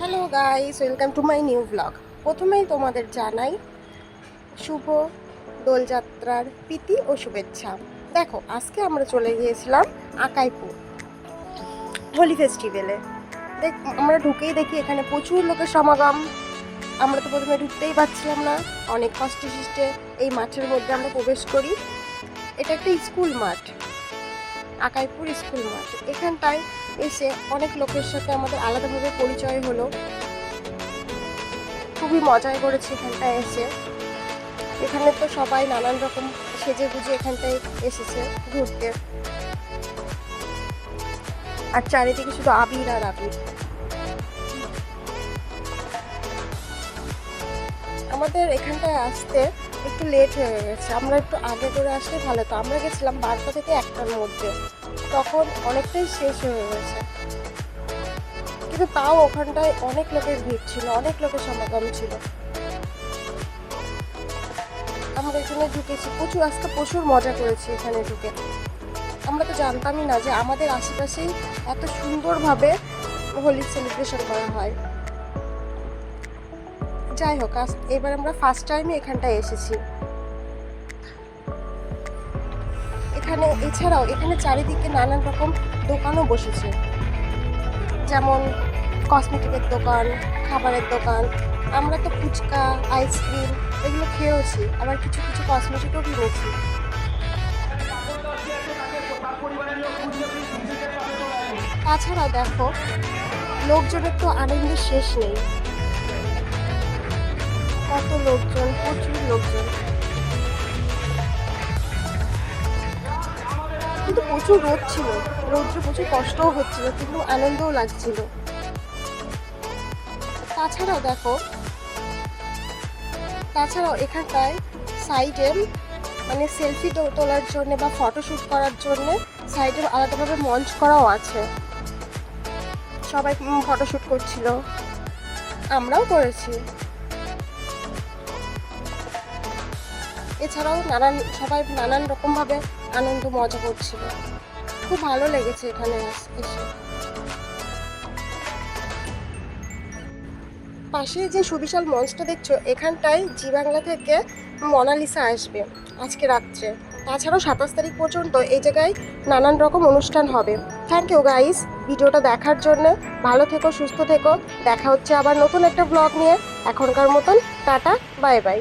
Hello guys welcome to my new blog প্রথমেই তোমাদের জানাই শুভ দোলযাত্রার প্রীতি ও শুভেচ্ছা। দেখো, আজকে আমরা চলে গিয়েছিলাম আকাইপুর হোলি ফেস্টিভ্যালে। দেখ, আমরা ঢুকেই দেখি এখানে প্রচুর লোকের সমাগম। আমরা তো প্রথমে ঢুকতেই পারছিলাম না। অনেক কষ্টে সৃষ্টে এই মাঠের মধ্যে আমরা প্রবেশ করি। এটা একটা স্কুল মাঠ। আকাইপুর স্কুল মাঠ এখানটায় এসে অনেক লোকের সাথে আমাদের আলাদাভাবে পরিচয় হলো। খুবই মজাই করেছে এখানটায় এসে। এখানে তো সবাই নানান রকম সেজে গুজে এখানটায় এসেছে ঘুরতে। আর চারিদিকে শুধু আবির আর আবির। আমাদের এখানটায় আসতে একটু লেট হয়ে গেছে। আমরা একটু আগে করে আসলে ভালো তো আমরা গেছিলাম বারোটা থেকে একটার মধ্যে। তখন অনেকটাই শেষ হয়ে গেছে। কিন্তু তাও ওখানটায় অনেক লোকের ভিড় ছিল, অনেক লোকের সমাগম ছিল। আমরা এখানে ঢুকেছি। প্রচুর, আজকে প্রচুর মজা করেছি এখানে ঢুকে। আমরা তো জানতামই না যে আমাদের আশেপাশেই এত সুন্দরভাবে হোলি সেলিব্রেশন করা হয়। যাই হোক এবার আমরা ফার্স্ট টাইমে এখানটায় এসেছি। এখানে, এছাড়াও এখানে চারিদিকে নানান রকম দোকানও বসেছে। যেমন কসমেটিকের দোকান, খাবারের দোকান, আমরা তো ফুচকা আইসক্রিম এগুলো খেয়েওছি, আবার কিছু কিছু কসমেটিকও কিনেছি। তাছাড়াও দেখো, লোকজনের তো আনন্দের শেষ নেই। কত লোকজন, প্রচুর লোকজন। কিন্তু প্রচুর রোদ ছিল। রোদ্রে প্রচুর কষ্টও হচ্ছিল, কিন্তু আনন্দও লাগছিল। তাছাড়াও দেখো, তাছাড়াও এখানটায় সাইডে মানে সেলফি তোলার জন্য বা ফটোশ্যুট করার জন্য সাইডে আলাদাভাবে মঞ্চ করাও আছে। সবাই ফটোশ্যুট করছিল। আমরাও করেছি। এছাড়াও নানান, সবাই নানান রকমভাবে আনন্দ, মজা করছিল। খুব ভালো লেগেছে এখানে এসে পাশে যে সুবিশাল মঞ্চটা দেখছ, এখানটায় জি বাংলা থেকে মোনালিসা আসবে আজকে রাত্রে। তাছাড়াও সাতাশ তারিখ পর্যন্ত এই জায়গায় নানান রকম অনুষ্ঠান হবে। থ্যাংক ইউ গাইস ভিডিওটা দেখার জন্য ভালো থেকো, সুস্থ থেকো। দেখা হচ্ছে আবার নতুন একটা ব্লগ নিয়ে। এখনকার মতন টাটা বাই বাই